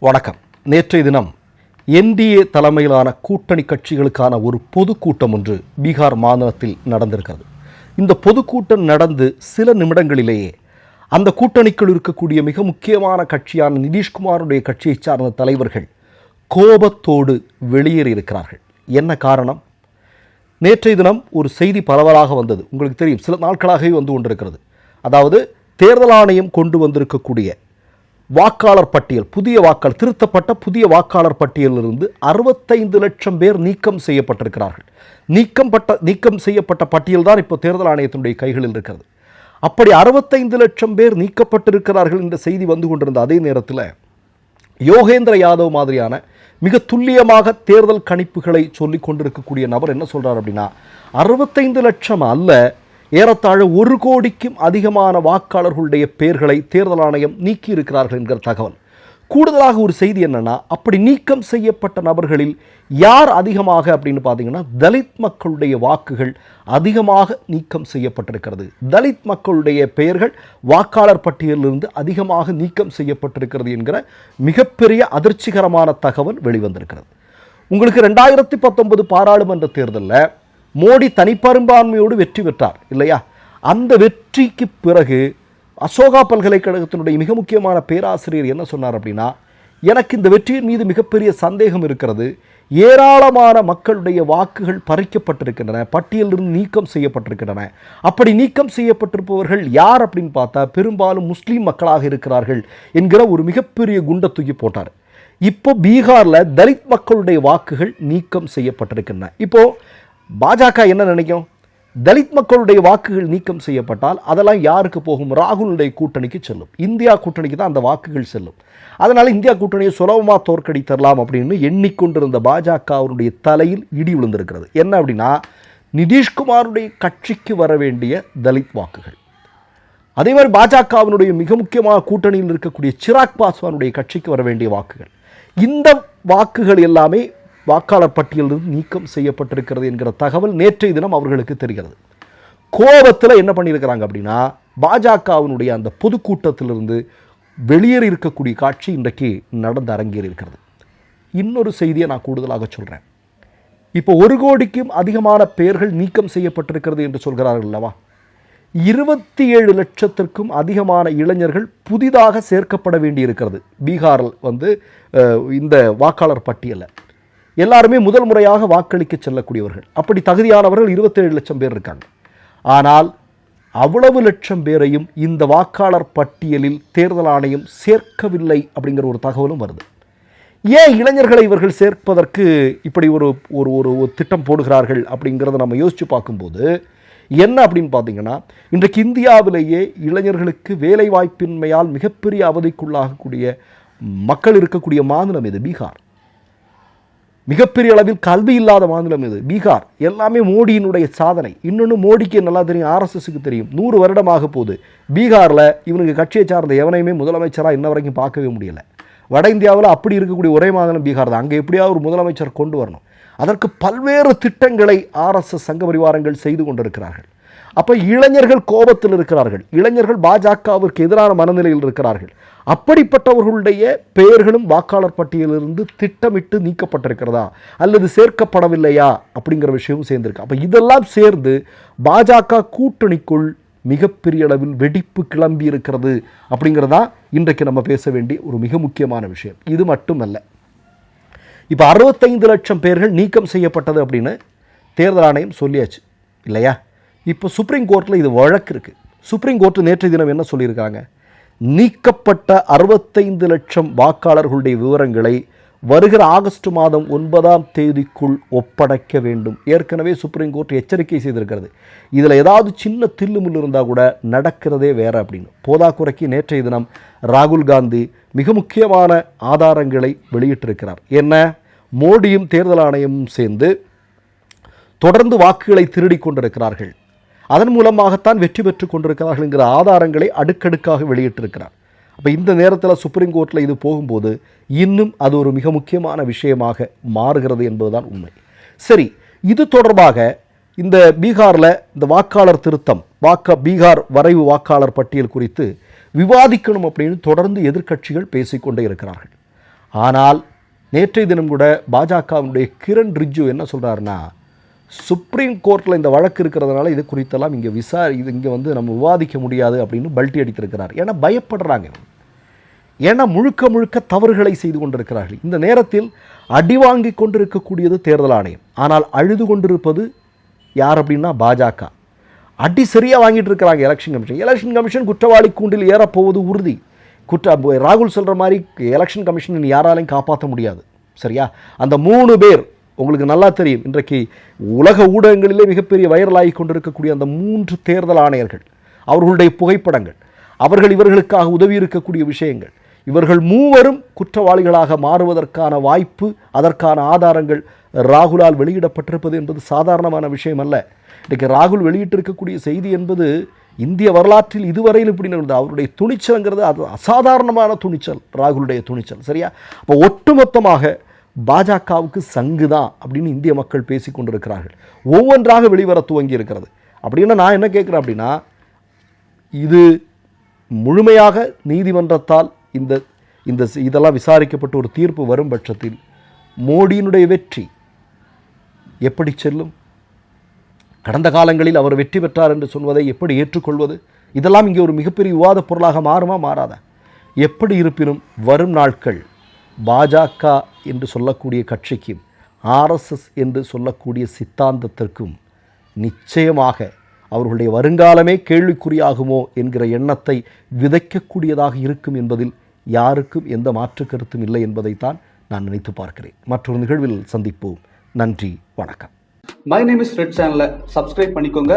வணக்கம். நேற்றைய தினம் என்டிஏ தலைமையிலான கூட்டணி கட்சிகளுக்கான ஒரு பொதுக்கூட்டம் ஒன்று பீகார் மாநிலத்தில் நடந்திருக்கிறது. இந்த பொதுக்கூட்டம் நடந்து சில நிமிடங்களிலேயே அந்த கூட்டணிக்குள் இருக்கக்கூடிய மிக முக்கியமான கட்சியான நிதிஷ்குமாருடைய கட்சியைச் சார்ந்த தலைவர்கள் கோபத்தோடு வெளியேறியிருக்கிறார்கள் என்ன காரணம்? நேற்றைய தினம் ஒரு செய்தி பரவலாக வந்தது. உங்களுக்கு தெரியும் சில நாட்களாகவே வந்து கொண்டிருக்கிறது. அதாவது தேர்தல் ஆணையம் கொண்டு வந்திருக்கக்கூடிய வாக்காளர் பட்டியல் புதிய வாக்காளர் திருத்தப்பட்ட புதிய வாக்காளர் பட்டியலிலிருந்து அறுபத்தைந்து லட்சம் பேர் நீக்கம் செய்யப்பட்டிருக்கிறார்கள். நீக்கம் பட்ட நீக்கம் செய்யப்பட்ட பட்டியல் தான் இப்போ தேர்தல் ஆணையத்தினுடைய கைகளில் இருக்கிறது. அப்படி அறுபத்தைந்து லட்சம் பேர் நீக்கப்பட்டிருக்கிறார்கள் என்ற செய்தி வந்து கொண்டிருந்த அதே நேரத்தில் யோகேந்திர யாதவ் மாதிரியான மிக துல்லியமாக தேர்தல் கணிப்புகளை சொல்லிக் கொண்டிருக்கக்கூடிய நபர் என்ன சொல்கிறார் அப்படின்னா அறுபத்தைந்து லட்சம் அல்ல ஏறத்தாழ ஒரு கோடிக்கும் அதிகமான வாக்காளர்களுடைய பெயர்களை தேர்தல் ஆணையம் நீக்கி இருக்கிறார்கள் என்கிற தகவல். கூடுதலாக ஒரு செய்தி என்னென்னா அப்படி நீக்கம் செய்யப்பட்ட நபர்களில் யார் அதிகமாக அப்படின்னு பார்த்தீங்கன்னா தலித் மக்களுடைய வாக்குகள் அதிகமாக நீக்கம் செய்யப்பட்டிருக்கிறது. தலித் மக்களுடைய பெயர்கள் வாக்காளர் பட்டியலிலிருந்து அதிகமாக நீக்கம் செய்யப்பட்டிருக்கிறது என்கிற மிகப்பெரிய அதிர்ச்சிகரமான தகவல் வெளிவந்திருக்கிறது. உங்களுக்கு ரெண்டாயிரத்தி பத்தொன்பது பாராளுமன்ற தேர்தலில் மோடி தனிப்பெரும்பான்மையோடு வெற்றி பெற்றார் இல்லையா? அந்த வெற்றிக்கு பிறகு அசோகா பல்கலைக்கழகத்தினுடைய மிக முக்கியமான பேராசிரியர் என்ன சொன்னார் அப்படின்னா எனக்கு இந்த வெற்றியின் மீது மிகப்பெரிய சந்தேகம் இருக்கிறது. ஏராளமான மக்களுடைய வாக்குகள் பறிக்கப்பட்டிருக்கின்றன. பட்டியலிருந்து நீக்கம் செய்யப்பட்டிருக்கின்றன. அப்படி நீக்கம் செய்யப்பட்டிருப்பவர்கள் யார் அப்படின்னு பார்த்தா பெரும்பாலும் முஸ்லீம் மக்களாக இருக்கிறார்கள் என்கிற ஒரு மிகப்பெரிய குண்டை தூக்கி போட்டார். இப்போ பீகாரில் தலித் மக்களுடைய வாக்குகள் நீக்கம் செய்யப்பட்டிருக்கின்றன. இப்போ பாஜக என்ன நினைக்கும்? தலித் மக்களுடைய வாக்குகள் நீக்கம் செய்யப்பட்டால் அதெல்லாம் யாருக்கு போகும்? ராகுலுடைய கூட்டணிக்கு செல்லும். இந்தியா கூட்டணிக்கு தான் அந்த வாக்குகள் செல்லும். அதனால் இந்தியா கூட்டணியை சுலபமாக தோற்கடித்தரலாம் அப்படின்னு எண்ணிக்கொண்டிருந்த பாஜக அவருடைய தலையில் இடி விழுந்திருக்கிறது. என்ன அப்படின்னா நிதிஷ்குமாருடைய கட்சிக்கு வர வேண்டிய தலித் வாக்குகள். அதே மாதிரி பாஜகவினுடைய மிக முக்கியமான கூட்டணியில் இருக்கக்கூடிய சிராக் பாஸ்வானுடைய கட்சிக்கு வர வேண்டிய வாக்குகள். இந்த வாக்குகள் எல்லாமே வாக்காளர் பட்டியலிருந்து நீக்கம் செய்யப்பட்டிருக்கிறது என்கிற தகவல் நேற்றைய தினம் அவர்களுக்கு தெரிகிறது. கோபத்தில் என்ன பண்ணியிருக்கிறாங்க அப்படின்னா பாஜகவினுடைய அந்த பொதுக்கூட்டத்திலிருந்து வெளியேறி இருக்கக்கூடிய காட்சி இன்றைக்கு நடந்து அரங்கேறி இருக்கிறது இன்னொரு செய்தியை நான் கூடுதலாக சொல்கிறேன் இப்போ ஒரு கோடிக்கும் அதிகமான பெயர்கள் நீக்கம் செய்யப்பட்டிருக்கிறது என்று சொல்கிறார்கள் அல்லவா? இருபத்தி ஏழு லட்சத்திற்கும் அதிகமான இளைஞர்கள் புதிதாக சேர்க்கப்பட வேண்டியிருக்கிறது. பீகாரில் வந்து இந்த வாக்காளர் பட்டியலில் எல்லாருமே முதல் முறையாக வாக்களிக்க செல்லக்கூடியவர்கள். அப்படி தகுதியானவர்கள் இருபத்தேழு லட்சம் பேர் இருக்காங்க. ஆனால் அவ்வளவு லட்சம் பேரையும் இந்த வாக்காளர் பட்டியலில் தேர்தல் ஆணையம் சேர்க்கவில்லை அப்படிங்கிற ஒரு தகவலும் வருது. ஏன் இளைஞர்களை இவர்கள் சேர்ப்பதற்கு இப்படி ஒரு ஒரு ஒரு ஒரு திட்டம் போடுகிறார்கள் அப்படிங்கிறத நம்ம யோசித்து பார்க்கும்போது என்ன அப்படின்னு பார்த்தீங்கன்னா இன்றைக்கு இந்தியாவிலேயே இளைஞர்களுக்கு வேலை வாய்ப்பின்மையால் மிகப்பெரிய அவதிக்குள்ளாகக்கூடிய மக்கள் இருக்கக்கூடிய மாநிலம் இது பீகார். மிகப்பெரிய அளவில் கல்வி இல்லாத மாநிலம் இது. பீகார் எல்லாமே மோடியினுடைய சாதனை. இன்னொன்று மோடிக்கு நல்லா தெரியும் ஆர்எஸ்எஸ்க்கு தெரியும். நூறு வருடமாக போகுது. பீகாரில் இவனுக்கு கட்சியை சார்ந்த எவனையுமே முதலமைச்சராக இன்ன வரைக்கும் பார்க்கவே முடியல. வட இந்தியாவில் அப்படி இருக்கக்கூடிய ஒரே மாநிலம் பீகார் தான். அங்கே எப்படியாவது ஒரு முதலமைச்சர் கொண்டு வரணும். அதற்கு பல்வேறு திட்டங்களை ஆர்எஸ்எஸ் சங்க பரிவாரங்கள் செய்து கொண்டிருக்கிறார்கள். அப்போ இளைஞர்கள் கோபத்தில் இருக்கிறார்கள். இளைஞர்கள் பாஜகவிற்கு எதிரான மனநிலையில் இருக்கிறார்கள். அப்படிப்பட்டவர்களுடைய பெயர்களும் வாக்காளர் பட்டியலிலிருந்து திட்டமிட்டு நீக்கப்பட்டிருக்கிறதா? அல்லது சேர்க்கப்படவில்லையா? அப்படிங்கிற விஷயமும் சேர்ந்திருக்கு. அப்போ இதெல்லாம் சேர்ந்து பாஜக கூட்டணிக்குள் மிகப்பெரிய அளவில் வெடிப்பு கிளம்பி இருக்கிறது அப்படிங்கிறதா இன்றைக்கு நம்ம பேச வேண்டிய ஒரு மிக முக்கியமான விஷயம். இது மட்டுமல்ல. இப்போ அறுபத்தைந்து லட்சம் பேர்கள் நீக்கம் செய்யப்பட்டது அப்படின்னு தேர்தல் ஆணையம் சொல்லியாச்சு. இல்லையா? இப்போ சுப்ரீம் கோர்ட்டில் இது வழக்கு இருக்குது சுப்ரீம் கோர்ட்டு நேற்றைய தினம் என்ன சொல்லியிருக்காங்க? நீக்கப்பட்ட அறுபத்தைந்து லட்சம் வாக்காளர்களுடைய விவரங்களை வருகிற ஆகஸ்ட் மாதம் ஒன்பதாம் தேதிக்குள் ஒப்படைக்க வேண்டும். ஏற்கனவே சுப்ரீம் கோர்ட் எச்சரிக்கை செய்திருக்கிறது. இதில் ஏதாவது சின்ன தில்லுமுள்ளு இருந்தால் கூட நடக்கிறதே வேற அப்படின்னு. போதாக்குறைக்கு நேற்றைய தினம் ராகுல் காந்தி மிக முக்கியமான ஆதாரங்களை வெளியிட்டிருக்கிறார். என்ன? மோடியும் தேர்தல் ஆணையமும் சேர்ந்து தொடர்ந்து வாக்குகளை திருடி கொண்டிருக்கிறார்கள். அதன் மூலமாகத்தான் வெற்றி பெற்று கொண்டிருக்கிறார்கள் என்கிற ஆதாரங்களை அடுக்கடுக்காக வெளியிட்டிருக்கிறார். அப்போ இந்த நேரத்தில் சுப்ரீம் கோர்ட்டில் இது போகும்போது இன்னும் அது ஒரு மிக முக்கியமான விஷயமாக மாறுகிறது என்பதுதான் உண்மை. சரி இது தொடர்பாக இந்த பீகாரில் இந்த வாக்காளர் திருத்தம் வாக்க பீகார் வரைவு வாக்காளர் பட்டியல் குறித்து விவாதிக்கணும் அப்படின்னு தொடர்ந்து எதிர்க்கட்சிகள் பேசிக்கொண்டே இருக்கிறார்கள். ஆனால் நேற்றைய தினம் கூட பாஜகவினுடைய கிரண் ரிஜ்ஜு என்ன சொல்கிறாருன்னா சுப்ரீம் கோர்ட்டில் இந்த வழக்கு இருக்கிறதுனால இது குறித்தெல்லாம் இங்கே விசா இது இங்கே வந்து நம்ம விவாதிக்க முடியாது அப்படின்னு பல்ட்டி அடித்திருக்கிறார். ஏன்னா பயப்படுறாங்க. ஏன்னா முழுக்க முழுக்க தவறுகளை செய்து கொண்டிருக்கிறார்கள். இந்த நேரத்தில் அடி வாங்கி கொண்டிருக்கக்கூடியது தேர்தல் ஆணையம். ஆனால் அழுது கொண்டிருப்பது யார் அப்படின்னா பாஜக. அடி சரியாக வாங்கிட்டு இருக்கிறாங்க எலெக்ஷன் கமிஷன் எலெக்ஷன் கமிஷன் குற்றவாளி கூண்டில் ஏறப்போவது உறுதி. குற்ற ராகுல் சொல்கிற மாதிரி எலெக்ஷன் கமிஷன் யாராலையும் காப்பாற்ற முடியாது. சரியா? அந்த மூணு பேர் உங்களுக்கு நல்லா தெரியும். இன்றைக்கு உலக ஊடகங்களிலே மிகப்பெரிய வைரலாகி கொண்டிருக்கக்கூடிய அந்த மூன்று தேர்தல் ஆணையர்கள் அவர்களுடைய புகைப்படங்கள் அவர்கள் இவர்களுக்காக உதவி இருக்கக்கூடிய விஷயங்கள் இவர்கள் மூவரும் குற்றவாளிகளாக மாறுவதற்கான வாய்ப்பு அதற்கான ஆதாரங்கள் ராகுலால் வெளியிடப்பட்டிருப்பது என்பது சாதாரணமான விஷயம் அல்ல இன்றைக்கு ராகுல் வெளியிட்டிருக்கக்கூடிய செய்தி என்பது இந்திய வரலாற்றில் இதுவரையில் இப்படி நடந்தது அவருடைய துணிச்சல்ங்கிறது அது அசாதாரணமான துணிச்சல் ராகுலுடைய துணிச்சல் சரியா? அப்போ ஒட்டுமொத்தமாக பாஜகவுக்கு சங்கு தான் அப்படின்னு இந்திய மக்கள் பேசி கொண்டிருக்கிறார்கள். ஒவ்வொன்றாக வெளிவர துவங்கி இருக்கிறது அப்படின்னா நான் என்ன கேட்குறேன் அப்படின்னா இது முழுமையாக நீதிமன்றத்தால் இந்த இந்த இதெல்லாம் விசாரிக்கப்பட்டு ஒரு தீர்ப்பு வரும் பட்சத்தில் மோடியினுடைய வெற்றி எப்படி செல்லும்? கடந்த காலங்களில் அவர் வெற்றி பெற்றார் என்று சொல்வதை எப்படி ஏற்றுக்கொள்வது? இதெல்லாம் இங்கே ஒரு மிகப்பெரிய விவாதப் பொருளாக மாறுமா? மாறாத? எப்படி இருப்பினும் வரும் நாட்கள் பாஜக என்று சொல்லக்கூடிய கட்சிக்கும் ஆர்எஸ்எஸ் என்று சொல்லக்கூடிய சித்தாந்தத்திற்கும் நிச்சயமாக அவர்களுடைய வருங்காலமே கேள்விக்குறியாகுமோ என்கிற எண்ணத்தை விதைக்கக்கூடியதாக இருக்கும் என்பதில் யாருக்கும் எந்த மாற்று கருத்தும் இல்லை என்பதைத்தான் நான் நினைத்து பார்க்கிறேன். மற்றொரு நிகழ்வில் சந்திப்போம். நன்றி வணக்கம். மை நேம் இஸ் ரெட் சேனலை சப்ஸ்கிரைப் பண்ணிக்கோங்க.